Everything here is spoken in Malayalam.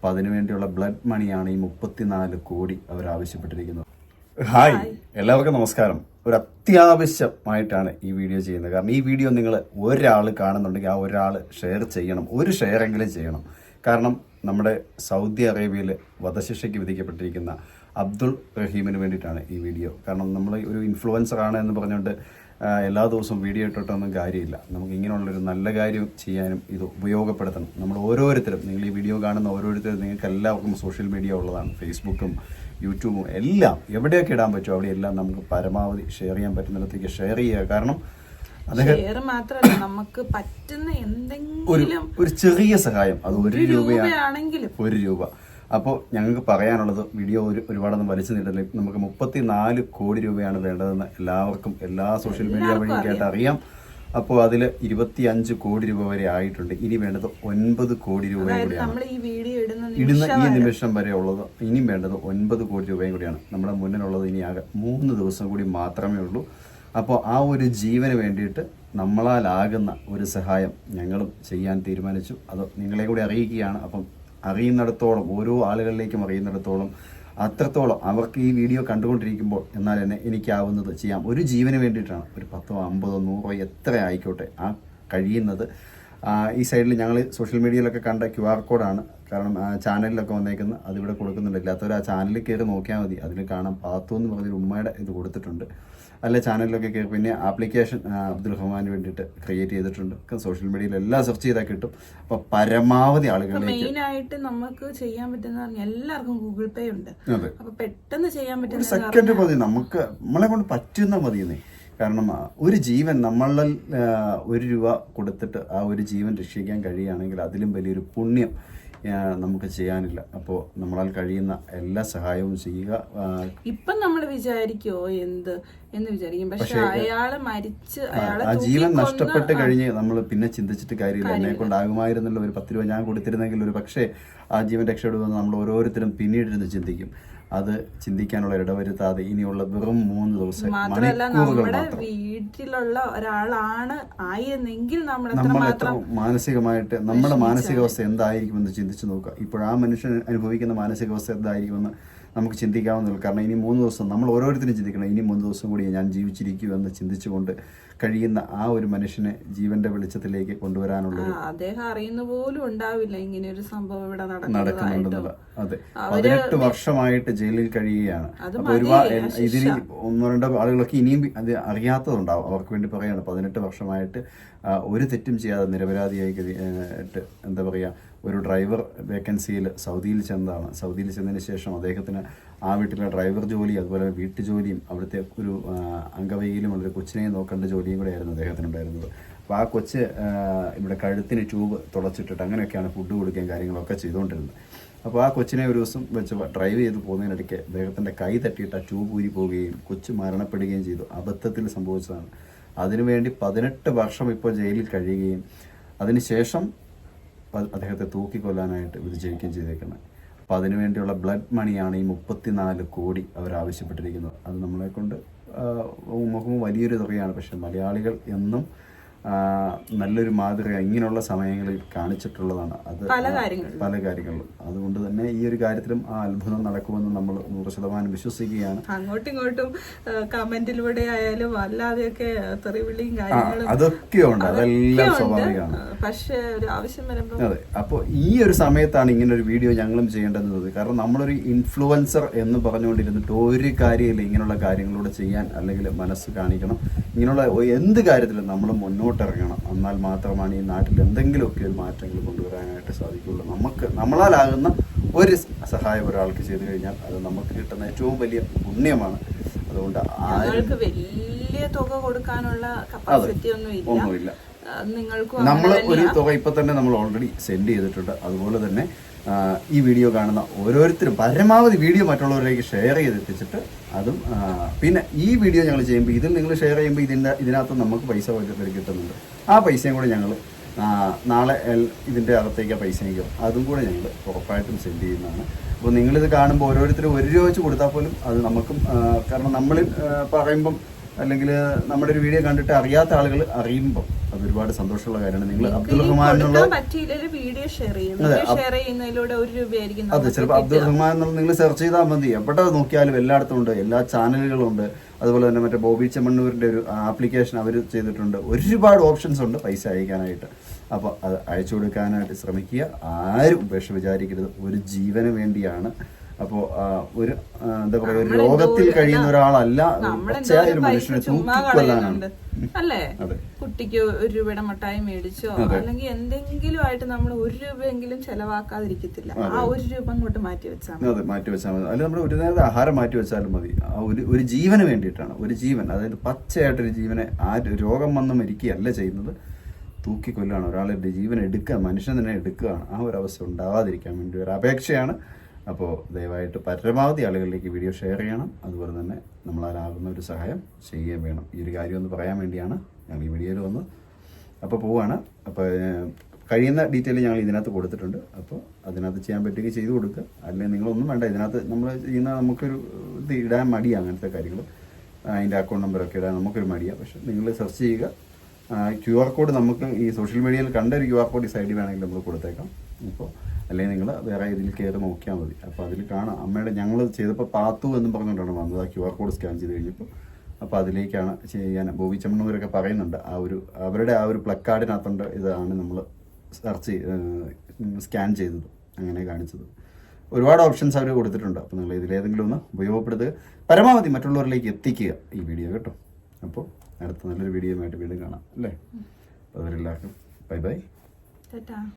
അപ്പം അതിനുവേണ്ടിയുള്ള ബ്ലഡ് മണിയാണ് ഈ മുപ്പത്തിനാല് കോടി അവർ ആവശ്യപ്പെട്ടിരിക്കുന്നത്. ഹായ് എല്ലാവർക്കും നമസ്കാരം. ഒരു അത്യാവശ്യമായിട്ടാണ് ഈ വീഡിയോ ചെയ്യുന്നത്. കാരണം ഈ വീഡിയോ നിങ്ങൾ ഒരാൾ കാണുന്നുണ്ടെങ്കിൽ ആ ഒരാൾ ഷെയർ ചെയ്യണം. ഒരു ഷെയറെങ്കിലും ചെയ്യണം. കാരണം നമ്മുടെ സൗദി അറേബ്യയിൽ വധശിക്ഷയ്ക്ക് വിധിക്കപ്പെട്ടിരിക്കുന്ന അബ്ദുൾ റഹീമിന് വേണ്ടിയിട്ടാണ് ഈ വീഡിയോ. കാരണം നമ്മൾ ഒരു ഇൻഫ്ലുവൻസർ ആണ് എന്ന് പറഞ്ഞുകൊണ്ട് എല്ലാ ദിവസവും വീഡിയോ ഇട്ടിട്ടൊന്നും കാര്യമില്ല. നമുക്ക് ഇങ്ങനെയുള്ളൊരു നല്ല കാര്യം ചെയ്യാനും ഇത് ഉപയോഗപ്പെടുത്തണം. നമ്മൾ ഓരോരുത്തരും നിങ്ങൾ ഈ വീഡിയോ കാണുന്ന ഓരോരുത്തരും നിങ്ങൾക്ക് എല്ലാവർക്കും സോഷ്യൽ മീഡിയ ഉള്ളതാണ്. ഫേസ്ബുക്കും യൂട്യൂബും എല്ലാം എവിടെയൊക്കെ ഇടാൻ പറ്റുമോ അവിടെയെല്ലാം നമുക്ക് പരമാവധി ഷെയർ ചെയ്യാൻ പറ്റുന്നിടത്തേക്ക് ഷെയർ ചെയ്യുക. കാരണം ഷെയർ മാത്രമല്ല നമുക്ക് പറ്റുന്ന എന്തെങ്കിലും ഒരു ചെറിയ സഹായം. അത് ഒരു രൂപയാണെങ്കിലും. ഒരു രൂപ. അപ്പോൾ ഞങ്ങൾക്ക് പറയാനുള്ളത് വീഡിയോ ഒരു ഒരുപാടൊന്നും വലിച്ചു നീട്ടില്ല. നമുക്ക് മുപ്പത്തി നാല് കോടി രൂപയാണ് വേണ്ടതെന്ന് എല്ലാവർക്കും എല്ലാ സോഷ്യൽ മീഡിയ വഴിയൊക്കെയായിട്ട് അറിയാം. അപ്പോൾ അതിൽ ഇരുപത്തി അഞ്ച് കോടി രൂപ വരെ ആയിട്ടുണ്ട്. ഇനി വേണ്ടത് ഒൻപത് കോടി രൂപയും കൂടിയാണ്. ഇടുന്ന ഈ നിമിഷം വരെ. ഉള്ളത് ഇനിയും വേണ്ടത് ഒൻപത് കോടി രൂപയും കൂടിയാണ്. നമ്മുടെ മുന്നിലുള്ളത് ഇനി ആകെ മൂന്ന് ദിവസം കൂടി മാത്രമേ ഉള്ളൂ. അപ്പോൾ ആ ഒരു ജീവന് വേണ്ടിയിട്ട് നമ്മളാലാകുന്ന ഒരു സഹായം ഞങ്ങളും ചെയ്യാൻ തീരുമാനിച്ചു. അത് നിങ്ങളെ കൂടി അറിയിക്കുകയാണ്. അപ്പം അറിയുന്നിടത്തോളം ഓരോ ആളുകളിലേക്കും അറിയുന്നിടത്തോളം അത്രത്തോളം അവർക്ക് ഈ വീഡിയോ കണ്ടുകൊണ്ടിരിക്കുമ്പോൾ എന്നാൽ എന്നെ എനിക്കാവുന്നത് ചെയ്യാം. ഒരു ജീവന് വേണ്ടിയിട്ടാണ്. ഒരു പത്തോ അമ്പതോ നൂറോ എത്ര ആയിക്കോട്ടെ ആ കഴിയുന്നത്. ഈ സൈഡിൽ ഞങ്ങൾ സോഷ്യൽ മീഡിയയിലൊക്കെ കണ്ട ക്യു ആർ കോഡാണ്. കാരണം ചാനലിലൊക്കെ വന്നേക്കുന്നത് അതിവിടെ കൊടുക്കുന്നുണ്ട്. ഇല്ലാത്തവർ ആ ചാനലിൽ കയറി നോക്കിയാൽ മതി. അതിൽ കാണാം പാത്തു എന്ന് പറഞ്ഞൊരു ഉമ്മയുടെ ഇത് കൊടുത്തിട്ടുണ്ട്. അല്ല ചാനലിലൊക്കെ കയറി പിന്നെ ആപ്ലിക്കേഷൻ അബ്ദുൽ റഹ്മാന് വേണ്ടിയിട്ട് ക്രിയേറ്റ് ചെയ്തിട്ടുണ്ട്. സോഷ്യൽ മീഡിയയിൽ എല്ലാം സെർച്ച് ചെയ്താൽ കിട്ടും. അപ്പൊ പരമാവധി ആളുകളിലേക്ക് മെയിൻ ആയിട്ട് നമുക്ക് ചെയ്യാൻ പറ്റുന്ന പറഞ്ഞാൽ എല്ലാവർക്കും ഗൂഗിൾ പേ ഉണ്ട്. അപ്പൊ പെട്ടെന്ന് ചെയ്യാൻ പറ്റുന്ന സെക്കൻഡ് മതി. നമുക്ക് നമ്മളെ കൊണ്ട് പറ്റുന്ന മതിയെന്നേ. കാരണം ഒരു ജീവൻ നമ്മളിൽ ഒരു രൂപ കൊടുത്തിട്ട് ആ ഒരു ജീവൻ രക്ഷിക്കാൻ കഴിയുകയാണെങ്കിൽ അതിലും വലിയൊരു പുണ്യം നമുക്ക് ചെയ്യാനില്ല. അപ്പോൾ നമ്മളാൽ കഴിയുന്ന എല്ലാ സഹായവും ചെയ്യുക. ഇപ്പം നമ്മൾ വിചാരിക്കോ എന്ത് എന്ന് വിചാരിക്കും. പക്ഷെ അയാൾ മരിച്ച് ആ ജീവൻ നഷ്ടപ്പെട്ട് കഴിഞ്ഞ് നമ്മൾ പിന്നെ ചിന്തിച്ചിട്ട് കാര്യമില്ല. എന്നെ കൊണ്ടാകുമായിരുന്നല്ലോ ഒരു പത്ത് രൂപ ഞാൻ കൊടുത്തിരുന്നെങ്കിൽ ഒരു പക്ഷേ ആ ജീവൻ രക്ഷപ്പെടുമെന്ന് നമ്മൾ ഓരോരുത്തരും പിന്നീട് പിന്നീടിരുന്ന് ചിന്തിക്കും. അത് ചിന്തിക്കാനുള്ള ഇടവരുത്താതെ ഇനിയുള്ള വെറും മൂന്ന് ദിവസം മാത്രമല്ല നമ്മുടെ വീട്ടിലുള്ള ഒരാളാണ് ആയിരുന്നെങ്കിൽ നമ്മൾ എത്ര മാനസികമായിട്ട് നമ്മുടെ മാനസികാവസ്ഥ എന്തായിരിക്കുമെന്ന് ചിന്തിച്ചു നോക്കുക. ഇപ്പോൾ ആ മനുഷ്യൻ അനുഭവിക്കുന്ന മാനസികാവസ്ഥ എന്തായിരിക്കുമെന്ന് നമുക്ക് ചിന്തിക്കാവുന്നതുള്ളൂ കാരണം ഇനി മൂന്ന് ദിവസം നമ്മൾ ഓരോരുത്തരും ചിന്തിക്കണം. ഇനി മൂന്ന് ദിവസം കൂടി ഞാൻ ജീവിച്ചിരിക്കൂ എന്ന് ചിന്തിച്ചുകൊണ്ട് കഴിയുന്ന ആ ഒരു മനുഷ്യനെ ജീവന്റെ വെളിച്ചത്തിലേക്ക് കൊണ്ടുവരാനുള്ള അദ്ദേഹം അറിയുന്ന പോലും ഉണ്ടാവില്ല ഇങ്ങനെ ഒരു സംഭവം ഇവിടെ നടക്കുന്നുണ്ടെന്നുള്ള അതെ. പതിനെട്ട് വർഷമായിട്ട് ജയിലിൽ കഴിയുകയാണ്. അപ്പൊ ഒരുപാട് ഇതിന് ഒന്നോ രണ്ടോ ആളുകളൊക്കെ ഇനിയും അത് അറിയാത്തതുണ്ടാവും. അവർക്ക് വേണ്ടി പറയാണ് പതിനെട്ട് വർഷമായിട്ട് ഒരു തെറ്റും ചെയ്യാതെ നിരപരാധിയായി എന്താ പറയുക ഒരു ഡ്രൈവർ വേക്കൻസിയിൽ സൗദിയിൽ ചെന്നതാണ് സൗദിയിൽ ചെന്നതിന് ശേഷം അദ്ദേഹത്തിന് ആ വീട്ടിലെ ഡ്രൈവർ ജോലി അതുപോലെ വീട്ടു ജോലിയും അവിടുത്തെ ഒരു അംഗവൈകിലും ഒരു കൊച്ചിനെ നോക്കേണ്ട ജോലിയും കൂടെ ആയിരുന്നു അദ്ദേഹത്തിനുണ്ടായിരുന്നത് അപ്പോൾ ആ കൊച്ച് ഇവിടെ കഴുത്തിന് ട്യൂബ് തുളച്ചിട്ടിട്ട് അങ്ങനെയൊക്കെയാണ് ഫുഡ് കൊടുക്കുകയും കാര്യങ്ങളൊക്കെ ചെയ്തുകൊണ്ടിരുന്നത്. അപ്പോൾ ആ കൊച്ചിനെ ഒരു ദിവസം വെച്ച് ഡ്രൈവ് ചെയ്ത് പോകുന്നതിനിടയ്ക്ക് അദ്ദേഹത്തിന്റെ കൈ തട്ടിയിട്ട് ആ ട്യൂബ് ഊരി പോവുകയും കൊച്ച് മരണപ്പെടുകയും ചെയ്തു. അബദ്ധത്തിൽ സംഭവിച്ചതാണ്. അതിനുവേണ്ടി പതിനെട്ട് വർഷം ഇപ്പോൾ ജയിലിൽ കഴിയുകയും അതിനുശേഷം അദ്ദേഹത്തെ തൂക്കിക്കൊല്ലാനായിട്ട് വിധിച്ചിരിക്കുകയും ചെയ്തേക്കുന്നത് അപ്പോൾ അതിനുവേണ്ടിയുള്ള ബ്ലഡ് മണിയാണ് ഈ മുപ്പത്തിനാല് കോടി അവർ ആവശ്യപ്പെട്ടിരിക്കുന്നത്. അത് നമ്മളെക്കൊണ്ട് മുഖം വലിയൊരു തുകയാണ്. പക്ഷേ മലയാളികൾ എന്നും നല്ലൊരു മാതൃക ഇങ്ങനെയുള്ള സമയങ്ങളിൽ കാണിച്ചിട്ടുള്ളതാണ്. അത് പല കാര്യങ്ങളിലും. അതുകൊണ്ട് തന്നെ ഈ ഒരു കാര്യത്തിലും ആ അത്ഭുതം നടക്കുമെന്ന് നമ്മൾ നൂറ് ശതമാനം വിശ്വസിക്കുകയാണ്. അങ്ങോട്ടും ഇങ്ങോട്ടും കമന്റിലൂടെ ആയാലും അല്ലാതെയൊക്കെ തെറിവിളിയും കാര്യങ്ങളും. അതൊക്കെ ഉണ്ട്. അതെല്ലാം സ്വാഭാവികമാണ് പക്ഷേ ഒരു ആവശ്യം വരുമ്പോൾ അതെ. അപ്പോൾ ഈ ഒരു സമയത്താണ് ഇങ്ങനെ ഒരു വീഡിയോ ഞങ്ങളും ചെയ്യേണ്ടത് കാരണം നമ്മളൊരു ഇൻഫ്ലുവൻസർ എന്ന് പറഞ്ഞുകൊണ്ടിരുന്നിട്ട് ഒരു കാര്യമില്ല ഇങ്ങനെയുള്ള കാര്യങ്ങളൂടെ ചെയ്യാൻ അല്ലെങ്കിൽ മനസ്സ് കാണിക്കണം. ഇങ്ങനെയുള്ള എന്ത് കാര്യത്തിലും നമ്മൾ മുന്നോട്ടിറങ്ങണം. എന്നാൽ മാത്രമാണ് ഈ നാട്ടിൽ എന്തെങ്കിലുമൊക്കെ ഒരു മാറ്റങ്ങൾ കൊണ്ടുവരാനായിട്ട് സാധിക്കുള്ളൂ നമുക്ക് നമ്മളാലാകുന്ന ഒരു സഹായം ഒരാൾക്ക് ചെയ്തു കഴിഞ്ഞാൽ അത് നമുക്ക് കിട്ടുന്ന ഏറ്റവും വലിയ പുണ്യമാണ്. അതുകൊണ്ട് ആർക്ക് വലിയ തുക കൊടുക്കാനുള്ള കപ്പാസിറ്റി ഒന്നുമില്ല. നിങ്ങൾക്കും നമ്മൾ ഒരു തുക ഇപ്പൊ തന്നെ നമ്മൾ ഓൾറെഡി സെൻഡ് ചെയ്തിട്ടുണ്ട്. അതുപോലെ തന്നെ ഈ വീഡിയോ കാണുന്ന ഓരോരുത്തരും പരമാവധി വീഡിയോ മറ്റുള്ളവരിലേക്ക് ഷെയർ ചെയ്തെത്തിച്ചിട്ട് അതും പിന്നെ ഈ വീഡിയോ ഞങ്ങൾ ചെയ്യുമ്പോൾ ഇതിൽ നിങ്ങൾ ഷെയർ ചെയ്യുമ്പോൾ ഇതിന്റെ ഇതിനകത്ത് നമുക്ക് പൈസ കിട്ടുന്നുണ്ട്. ആ പൈസയും കൂടെ ഞങ്ങൾ നാളെ ഇതിന്റെ അകത്തേക്ക് ആ പൈസയും കയറും അതും കൂടെ ഞങ്ങൾ ഉറപ്പായിട്ടും സെൻഡ് ചെയ്യുന്നതാണ്. അപ്പോൾ നിങ്ങളിത് കാണുമ്പോൾ ഓരോരുത്തരും ഒരു രൂപ വെച്ച് കൊടുത്താൽ പോലും അത് നമുക്കും കാരണം നമ്മൾ പറയുമ്പം അല്ലെങ്കിൽ നമ്മുടെ ഒരു വീഡിയോ കണ്ടിട്ട് അറിയാത്ത ആളുകൾ അറിയുമ്പം അത് ഒരുപാട് സന്തോഷമുള്ള കാര്യമാണ്. നിങ്ങൾ അബ്ദുൾ റഹ്മാൻ എന്നുള്ള വീഡിയോ ഷെയർ ചെയ്യും ഷെയർ ചെയ്യുന്നതിലൂടെ ഒരു രൂപയായിരിക്കും അതെ ചിലപ്പോൾ അബ്ദുൾ റഹ്മാൻ എന്നുള്ള നിങ്ങൾ സെർച്ച് ചെയ്താൽ മതി. എവിടെ നോക്കിയാലും എല്ലായിടത്തും ഉണ്ട്. എല്ലാ ചാനലുകളും ഉണ്ട്. അതുപോലെ തന്നെ മറ്റേ ബോബി ചെമ്മണ്ണൂരിന്റെ ഒരു ആപ്ലിക്കേഷൻ അവർ ചെയ്തിട്ടുണ്ട്. ഒരുപാട് ഓപ്ഷൻസ് ഉണ്ട് പൈസ അയക്കാനായിട്ട്. അപ്പോൾ അത് അയച്ചു കൊടുക്കാനായിട്ട് ശ്രമിക്കുക. ആരും ഉപേക്ഷ വിചാരിക്കരുത്. ഒരു ജീവന് വേണ്ടിയാണ് അപ്പോൾ ഒരു എന്താ പറയുക ഒരു രോഗത്തിൽ കഴിയുന്ന ഒരാളല്ല പച്ചയായ ഒരു മനുഷ്യനെ തൂക്കിക്കൊല്ലാനാണ്. അല്ലേ? കുട്ടിക്ക് ഒരു രൂപയുടെ മിഠായി മേടിച്ചോ അല്ലെങ്കിൽ എന്തെങ്കിലും ആയിട്ട് നമ്മൾ ഒരു രൂപയെങ്കിലും ചെലവാക്കാതിരിക്കത്തില്ല. ആ ഒരു രൂപ അങ്ങോട്ട് മാറ്റി വെച്ചാൽ. അതെ മാറ്റി വെച്ചാൽ മതി. അല്ലെങ്കിൽ നമ്മൾ ഒരു നേരത്തെ ആഹാരം മാറ്റി വെച്ചാലും മതി. ആ ഒരു ഒരു ജീവന് വേണ്ടിയിട്ടാണ്. ഒരു ജീവൻ അതായത് പച്ചയായിട്ടൊരു ജീവനെ ആ രോഗം വന്ന് മരിക്കുകയല്ല ചെയ്യുന്നത്. തൂക്കിക്കൊല്ലാണ്. ഒരാളുടെ ജീവൻ എടുക്കുക മനുഷ്യൻ തന്നെ എടുക്കുകയാണ്. ആ ഒരു അവസ്ഥ ഉണ്ടാവാതിരിക്കാൻ വേണ്ടി ഒരു അപേക്ഷയാണ് അപ്പോൾ ദയവായിട്ട് പരമാവധി ആളുകളിലേക്ക് വീഡിയോ ഷെയർ ചെയ്യണം. അതുപോലെ തന്നെ നമ്മളാലാകുന്ന ഒരു സഹായം ചെയ്യുകയും വേണം. ഈ ഒരു കാര്യം ഒന്ന് പറയാൻ വേണ്ടിയാണ് ഞങ്ങൾ ഈ വീഡിയോയിൽ വന്ന് അപ്പോൾ പോവുകയാണ് അപ്പോൾ കഴിയുന്ന ഡീറ്റെയിൽ ഞങ്ങൾ ഇതിനകത്ത് കൊടുത്തിട്ടുണ്ട്. അപ്പോൾ അതിനകത്ത് ചെയ്യാൻ പറ്റുകയും ചെയ്ത് കൊടുക്കുക. അല്ലെങ്കിൽ നിങ്ങളൊന്നും വേണ്ട. ഇതിനകത്ത് നമ്മൾ ചെയ്യുന്ന നമുക്കൊരു ഇത് ഇടാൻ മടിയാണ് അങ്ങനത്തെ കാര്യങ്ങൾ അതിന്റെ അക്കൗണ്ട് നമ്പറൊക്കെ ഇടാൻ നമുക്കൊരു മടിയാണ് പക്ഷെ നിങ്ങൾ സെർച്ച് ചെയ്യുക. ക്യു ആർ കോഡ് നമുക്ക് ഈ സോഷ്യൽ മീഡിയയിൽ കണ്ട ഒരു ക്യു ആർ കോഡ് ഈ സൈഡിൽ വേണമെങ്കിൽ നമ്മൾ കൊടുത്തേക്കാം. ഇപ്പോൾ അല്ലെങ്കിൽ നിങ്ങൾ വേറെ ഇതിൽ കയറി നോക്കിയാൽ മതി. അപ്പോൾ അതിൽ കാണാം. അമ്മയുടെ ഞങ്ങൾ ചെയ്തപ്പോൾ പാത്തു എന്ന് പറഞ്ഞുകൊണ്ടാണ് വന്നത്. ആ ക്യു ആർ കോഡ് സ്കാൻ ചെയ്ത് കഴിഞ്ഞപ്പോൾ അപ്പോൾ അതിലേക്കാണ് ചെയ്യാൻ ബോബി ചമ്മണ്ണൂരൊക്കെ പറയുന്നുണ്ട്. ആ ഒരു അവരുടെ ആ ഒരു പ്ലക്കാർഡിനകത്തുണ്ട് ഇതാണ് നമ്മൾ സെർച്ച് സ്കാൻ ചെയ്തത്. അങ്ങനെ കാണിച്ചത്. ഒരുപാട് ഓപ്ഷൻസ് അവർ കൊടുത്തിട്ടുണ്ട്. അപ്പോൾ നിങ്ങൾ ഇതിലേതെങ്കിലും ഒന്ന് ഉപയോഗപ്പെടുത്തുക. പരമാവധി മറ്റുള്ളവരിലേക്ക് എത്തിക്കുക ഈ വീഡിയോ കേട്ടോ. അപ്പോൾ അടുത്ത നല്ലൊരു വീഡിയോ ആയിട്ട് വീണ്ടും കാണാം. അല്ലേ? അപ്പോൾ അവരെല്ലാവർക്കും ബൈ ബൈ